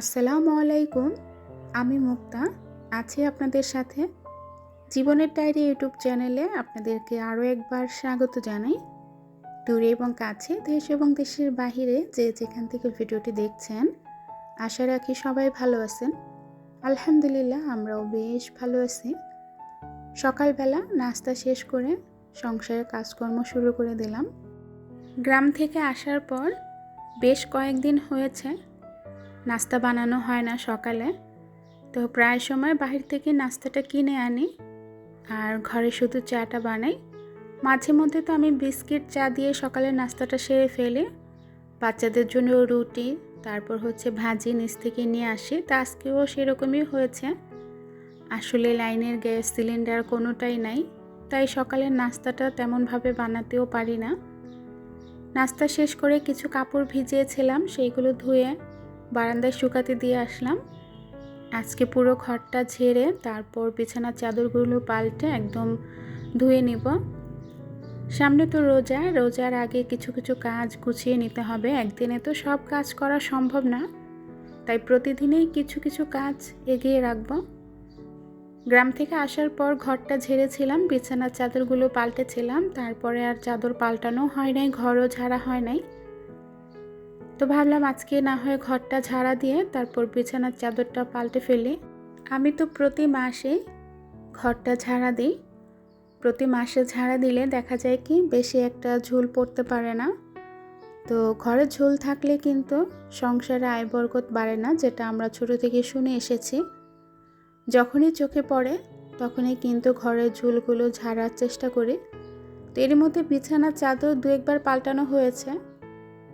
আসসালামু আলাইকুম, আমি মুক্তা, আছি আপনাদের সাথে। জীবনের ডায়েরি ইউটিউব চ্যানেলে আপনাদেরকে আরও একবার স্বাগত জানাই। দূরে এবং কাছে, দেশ এবং দেশের বাহিরে যে যেখান থেকে ভিডিওটি দেখছেন, আশা রাখি সবাই ভালো আছেন। আলহামদুলিল্লাহ, আমরাও বেশ ভালো আছি। সকালবেলা নাস্তা শেষ করে সংসারের কাজকর্ম শুরু করে দিলাম। গ্রাম থেকে আসার পর বেশ কয়েকদিন হয়েছে নাস্তা বানানো হয় না সকালে। তো প্রায় সময় বাহির থেকে নাস্তাটা কিনে আনি আর ঘরে শুধু চাটা বানাই। মাঝে মধ্যে তো আমি বিস্কিট, চা দিয়ে সকালে নাস্তাটা সেরে ফেলি। বাচ্চাদের জন্য রুটি, তারপর হচ্ছে ভাজি নিচ থেকে নিয়ে আসি। তা আজকেও সেরকমই হয়েছে। আসলে লাইনের গ্যাস সিলিন্ডার কোনোটাই নাই, তাই সকালের নাস্তাটা তেমনভাবে বানাতেও পারি না। নাস্তা শেষ করে কিছু কাপড় ভিজিয়েছিলাম, সেইগুলো ধুয়ে বারান্দায় শুকাতে দিয়ে আসলাম। আজকে পুরো ঘরটা ঝেড়ে তারপর বিছানার চাদরগুলো পাল্টে একদম ধুয়ে নিব। সামনে তো রোজা, রোজার আগে কিছু কিছু কাজ গুছিয়ে নিতে হবে। একদিনে তো সব কাজ করা সম্ভব না। তাই প্রতিদিনেই কিছু কিছু কাজ এগিয়ে রাখব। গ্রাম থেকে আসার পর ঘরটা ঝেড়েছিলাম, বিছানার চাদরগুলো পাল্টেছিলাম। তারপরে আর চাদর পাল্টানো হয় নাই, ঘরও ঝাড়া হয় নাই। তো ভাবলাম আজকে না হয় ঘরটা ঝাড়া দিয়ে তারপর বিছানার চাদরটা পাল্টে ফেলি। আমি তো প্রতি মাসে ঘরটা ঝাড়া দিই। প্রতি মাসে ঝাড়া দিলে দেখা যায় কি বেশি একটা ঝুল পড়তে পারে না। তো ঘরে ঝুল থাকলে কিন্তু সংসারে আয় বরকত বাড়ে না, যেটা আমরা ছোট থেকে শুনে এসেছি। যখনই চোখে পড়ে, তখনই কিন্তু ঘরের ঝুলগুলো ঝাড়ার চেষ্টা করি। তো এর মধ্যে বিছানার চাদর দু একবার পাল্টানো হয়েছে।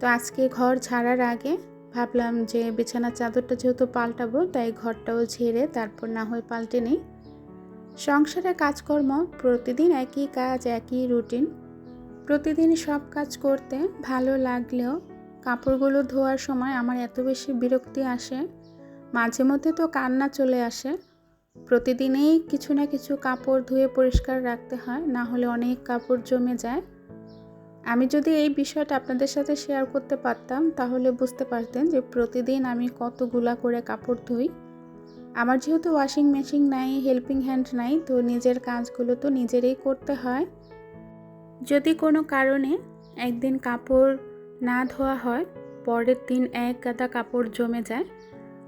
তো আজকে ঘর ছাড়ার আগে ভাবলাম যে বিছানার চাদরটা যেহেতু পাল্টাবো, তাই ঘরটাও ঝেড়ে তারপর না হয় পাল্টে নিই। সংসারে কাজকর্ম প্রতিদিন একই কাজ, একই রুটিন। প্রতিদিন সব কাজ করতে ভালো লাগলেও কাপড়গুলো ধোয়ার সময় আমার এত বেশি বিরক্তি আসে, মাঝে মধ্যে তো কান্না চলে আসে। প্রতিদিনেই কিছু না কিছু কাপড় ধুয়ে পরিষ্কার রাখতে হয়, না হলে অনেক কাপড় জমে যায়। আমি যদি এই বিষয়টা আপনাদের সাথে শেয়ার করতে পারতাম, তাহলে বুঝতে পারতেন যে প্রতিদিন আমি কতগুলা করে কাপড় ধুই। আমার যেহেতু ওয়াশিং মেশিন নাই হেল্পিং হ্যান্ড নাই, তো নিজের কাজগুলো তো নিজেরই করতে হয়। যদি কোনো কারণে একদিন কাপড় না ধোয়া হয়, পরের দিন এক গাদা কাপড় জমে যায়,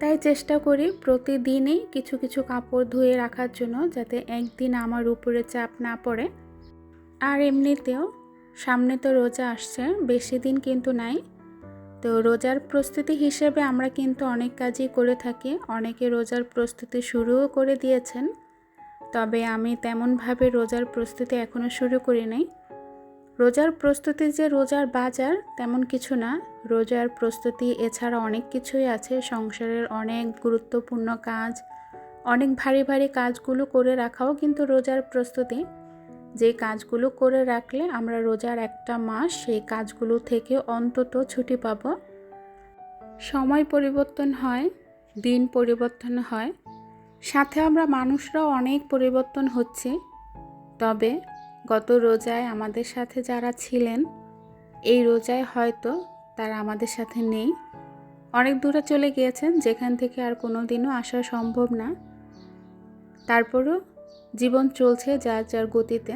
তাই চেষ্টা করি প্রতিদিনই কিছু কিছু কাপড় ধুয়ে রাখার জন্য যাতে একদিন আমার উপরে চাপ না পড়ে। আর এমনিতেও সামনে তো রোজা আসছে, বেশি দিন কিন্তু নাই। তো রোজার প্রস্তুতি হিসেবে আমরা কিন্তু অনেক কাজই করে থাকি, অনেকে রোজার প্রস্তুতি শুরুও করে দিয়েছেন। তবে আমি তেমনভাবে রোজার প্রস্তুতি এখনও শুরু করি নাই। রোজার প্রস্তুতি যে রোজার বাজার, তেমন কিছু না। রোজার প্রস্তুতি এছাড়া অনেক কিছুই আছে, সংসারের অনেক গুরুত্বপূর্ণ কাজ, অনেক ভারী ভারী কাজগুলো করে রাখাও কিন্তু রোজার প্রস্তুতি। যে কাজগুলো করে রাখলে আমরা রোজার একটা মাস সেই কাজগুলো থেকে অন্তত ছুটি পাব। সময় পরিবর্তন হয়, দিন পরিবর্তন হয়। সাথে আমরা মানুষরাও অনেক পরিবর্তন হচ্ছে। তবে গত রোজায় আমাদের সাথে যারা ছিলেন, এই রোজায় হয়তো তারা আমাদের সাথে নেই। অনেক দূরে চলে গিয়েছেন, যেখান থেকে আর কোনো দিনও আসা সম্ভব না। তারপরও জীবন চলছে যার যার গতিতে।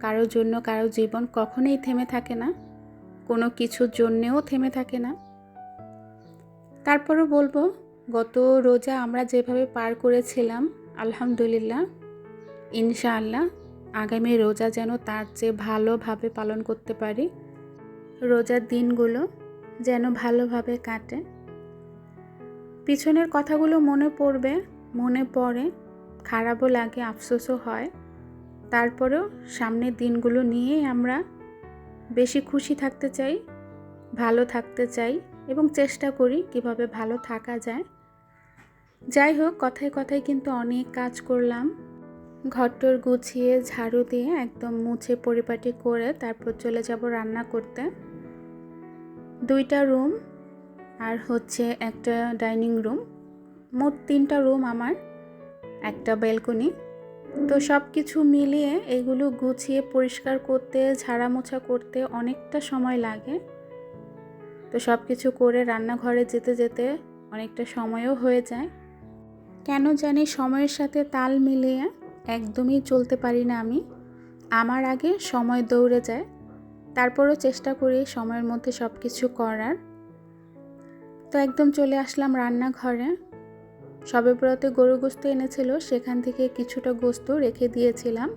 কারোর জন্য কারও জীবন কখনোই থেমে থাকে না। কোনো কিছুর জন্যেও থেমে থাকে না। তারপরও বলব, গত রোজা আমরা যেভাবে পার করেছিলাম, আলহামদুলিল্লাহ, ইনশাআল্লাহ আগামী রোজা যেন তার চেয়ে ভালোভাবে পালন করতে পারি। রোজার দিনগুলো যেন ভালোভাবে কাটে। পিছনের কথাগুলো মনে পড়বে, মনে পড়ে খারাপও লাগে, আফসোসও হয়। তারপরেও সামনের দিনগুলো নিয়েই আমরা বেশি খুশি থাকতে চাই, ভালো থাকতে চাই এবং চেষ্টা করি কীভাবে ভালো থাকা যায়। যাই হোক, কথায় কথায় কিন্তু অনেক কাজ করলাম। ঘরটর গুছিয়ে, ঝাড়ু দিয়ে একদম মুছে পরিপাটি করে তারপর চলে যাব রান্না করতে। দুইটা রুম আর হচ্ছে একটা ডাইনিং রুম। মোট তিনটা রুম আমার। একটা ব্যালকনি তো সব কিছু মিলিয়ে এগুলো গুছিয়ে পরিষ্কার করতে ঝাড়া মোছা করতে অনেকটা সময় লাগে। তো সব কিছু করে রান্নাঘরে যেতে যেতে অনেকটা সময়ও হয়ে যায়। কেন জানি সময়ের সাথে তাল মিলিয়ে একদমই চলতে পারি না আমি। আমার আগে সময় দৌড়ে যায়, তারপরও চেষ্টা করি সময়ের মধ্যে সব কিছু করার। তো একদম চলে আসলাম রান্নাঘরে। সবে ব্রতে গরু গোস্ত এনেছিল, সেখান থেকে কিছুটা গোস্ত রেখে দিয়েছিলাম।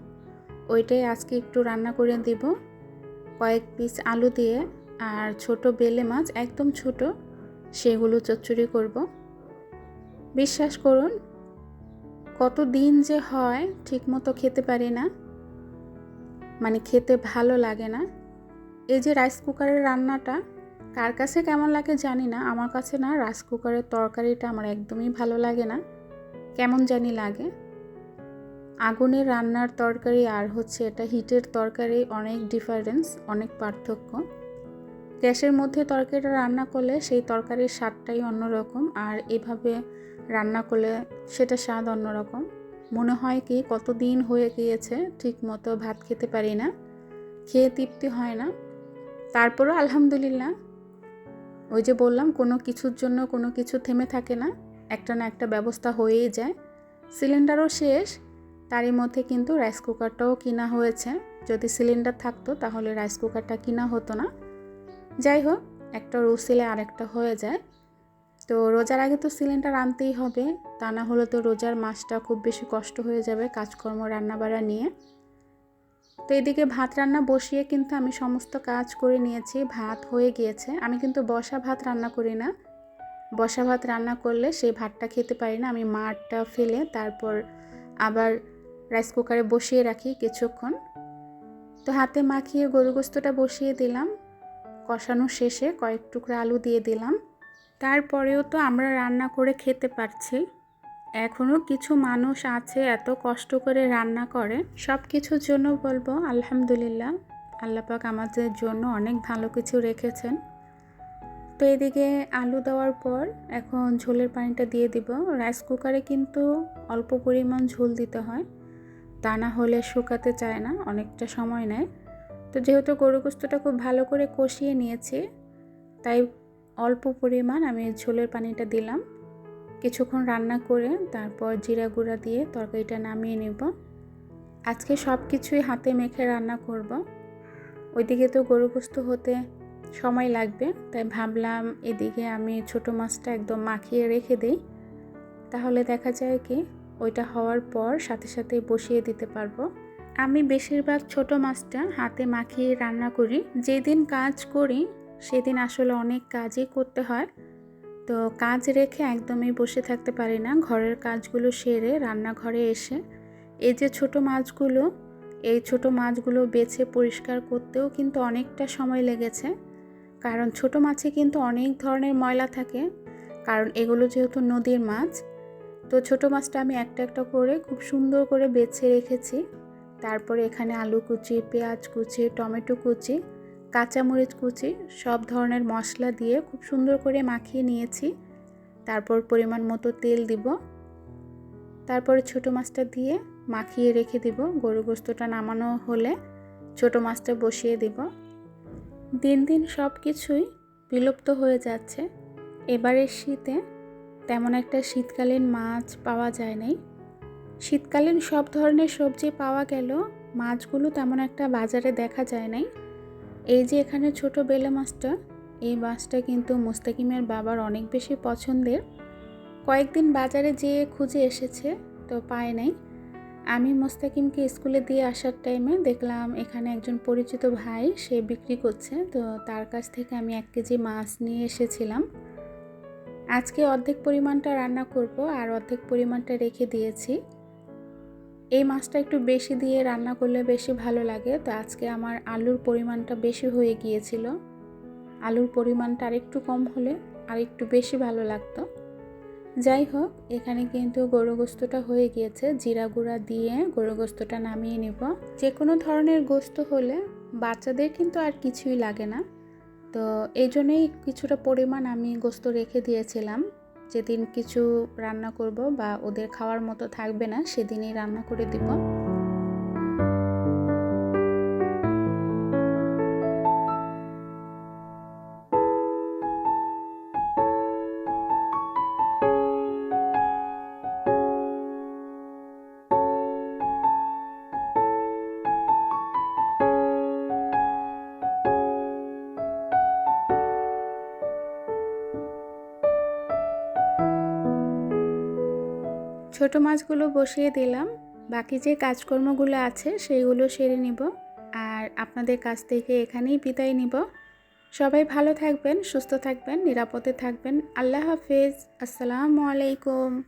ওইটাই আজকে একটু রান্না করে দিব। কয়েক পিস আলু দিয়ে আর ছোট বেলে মাছ, একদম ছোট, সেগুলো চচ্চড়ি করব। বিশ্বাস করুন, কত দিন যে হয়, ঠিকমতো খেতে পারি না। মানে খেতে ভালো লাগে না। এই যে রাইস কুকারের রান্নাটা কার কাছে কেমন লাগে জানি না, আমার কাছে না রাইস কুকারের তরকারিটা আমার একদমই ভালো লাগে না। কেমন জানি লাগে। আগুনের রান্নার তরকারি আর হচ্ছে এটা হিটের তরকারি অনেক ডিফারেন্স অনেক পার্থক্য। গ্যাসের মধ্যে তরকারিটা রান্না করলে সেই তরকারির স্বাদটাই অন্যরকম আর এভাবে রান্না করলে সেটা স্বাদ অন্যরকম। মনে হয় কি কতদিন হয়ে গিয়েছে, ঠিক মতো ভাত খেতে পারি না, খেয়ে তৃপ্তি হয় না। তারপরও আলহামদুলিল্লাহ ওই যে বললাম, কোনো কিছুর জন্য কোনো কিছু থেমে থাকে না, একটা না একটা ব্যবস্থা হয়েই যায়। সিলিন্ডারও শেষ, তারই মধ্যে কিন্তু রাইস কুকারটাও কিনা হয়েছে। যদি সিলিন্ডার থাকতো তাহলে রাইস কুকারটা কিনা হতো না। যাই হোক, একটা রুসিলে আরেকটা হয়ে যায়। তো রোজার আগে তো সিলিন্ডার আনতেই হবে, তা না হলে তো রোজার মাসটা খুব বেশি কষ্ট হয়ে যাবে কাজকর্ম, রান্নাবাড়া নিয়ে। তো এদিকে ভাত রান্না বসিয়ে কিন্তু আমি সমস্ত কাজ করে নিয়েছি, ভাত হয়ে গিয়েছে। আমি কিন্তু বসা ভাত রান্না করি না। বসা ভাত রান্না করলে সেই ভাতটা খেতে পারি না। আমি মাঠটা ফেলে তারপর আবার রাইস কুকারে বসিয়ে রাখি কিছুক্ষণ। তো হাতে মাখিয়ে গরু গোস্তটা বসিয়ে দিলাম। কষানো শেষে কয়েক টুকরা আলু দিয়ে দিলাম। তারপরেও তো আমরা রান্না করে খেতে পারছি। এখনও কিছু মানুষ আছে এত কষ্ট করে রান্না করে। সব কিছুর জন্য বলব, আলহামদুলিল্লাহ আল্লাপাক আমাদের জন্য অনেক ভালো কিছু রেখেছেন। তো এদিকে আলু দেওয়ার পর এখন ঝোলের পানিটা দিয়ে দিব। রাইস কুকারে কিন্তু অল্প পরিমাণ ঝোল দিতে হয়, তা না হলে শুকাতে চায় না, অনেকটা সময় নেয়। তো যেহেতু গরু গোস্তটা খুব ভালো করে কষিয়ে নিয়েছি, তাই অল্প পরিমাণ আমি ঝোলের পানিটা দিলাম। কিছুক্ষণ রান্না করে তারপর জিরা গুঁড়া দিয়ে তরকারিটা নামিয়ে নেব। আজকে সব কিছুই হাতে মেখে রান্না করব। ওইদিকে তো গরু হতে সময় লাগবে, তাই ভাবলাম এদিকে আমি ছোট মাছটা একদম মাখিয়ে রেখে দিই। তাহলে দেখা যায় কি, ওইটা হওয়ার পর সাথে সাথে বসিয়ে দিতে পারব। আমি বেশিরভাগ ছোট মাছটা হাতে মাখিয়ে রান্না করি। যেদিন কাজ করি, সেদিন আসলে অনেক কাজই করতে হয়। তো কাজ রেখে একদমই বসে থাকতে পারি না। ঘরের কাজগুলো সেরে রান্নাঘরে এসে এই যে ছোট মাছগুলো, এই ছোট মাছগুলো বেছে পরিষ্কার করতেও কিন্তু অনেকটা সময় লেগেছে। কারণ ছোট মাছে কিন্তু অনেক ধরনের ময়লা থাকে। কারণ এগুলো যেহেতু নদীর মাছ, তো ছোট মাছটা আমি একটা একটা করে খুব সুন্দর করে বেছে রেখেছি। তারপরে এখানে আলু কুচি, পেঁয়াজ কুচি, টমেটো কুচি কাঁচামরিচ কুচি, সব ধরনের মশলা দিয়ে খুব সুন্দর করে মাখিয়ে নিয়েছি। তারপর পরিমাণ মতো তেল দিব। তারপরে ছোট মাছটা দিয়ে মাখিয়ে রেখে দিব। গরু গোস্তটা নামানো হলে ছোট মাছটা বসিয়ে দিব। দিন দিন সব কিছুই বিলুপ্ত হয়ে যাচ্ছে। এবারের শীতে তেমন একটা শীতকালীন মাছ পাওয়া যায় নাই। শীতকালীন সব ধরনের সবজি পাওয়া গেল মাছগুলো তেমন একটা বাজারে দেখা যায় নাই। এই যে এখানে ছোট বেলে মাছটা, এই মাছটা কিন্তু মুস্তাকিমের বাবার অনেক বেশি পছন্দের। কয়েকদিন বাজারে যেয়ে খুঁজে এসেছে, তো পায় নাই। আমি মোস্তাকিমকে স্কুলে দিয়ে আসার টাইমে দেখলাম এখানে একজন পরিচিত ভাই, সে বিক্রি করছে, তো তার কাছ থেকে আমি এক কেজি মাছ নিয়ে এসেছিলাম। আজকে অর্ধেক পরিমাণটা রান্না করব আর অর্ধেক পরিমাণটা রেখে দিয়েছি। এই মাছটা একটু বেশি দিয়ে রান্না করলে বেশি ভালো লাগে। তো আজকে আমার আলুর পরিমাণটা বেশি হয়ে গিয়েছিল। আলুর পরিমাণটা আরেকটু কম হলে আর একটু বেশি ভালো লাগতো। যাই হোক, এখানে কিন্তু গরু গোস্তটা হয়ে গিয়েছে। জিরা গুঁড়া দিয়ে গরু গোস্তটা নামিয়ে নেব। যে কোনো ধরনের গোস্ত হলে বাচ্চাদের কিন্তু আর কিছুই লাগে না। তো এই জন্যই কিছুটা পরিমাণ আমি গোস্ত রেখে দিয়েছিলাম। যেদিন কিছু রান্না করব বা ওদের খাওয়ার মতো থাকবে না সেদিনই রান্না করে দিব। ছোট মাছগুলো বসিয়ে দিলাম। বাকি যে কাজকর্মগুলো আছে সেইগুলো সেরে নিব আর আপনাদের কাছ থেকে এখানেই বিদায় নিব। সবাই ভালো থাকবেন, সুস্থ থাকবেন, নিরাপদে থাকবেন। আল্লাহ হাফেজ। আসসালামু আলাইকুম।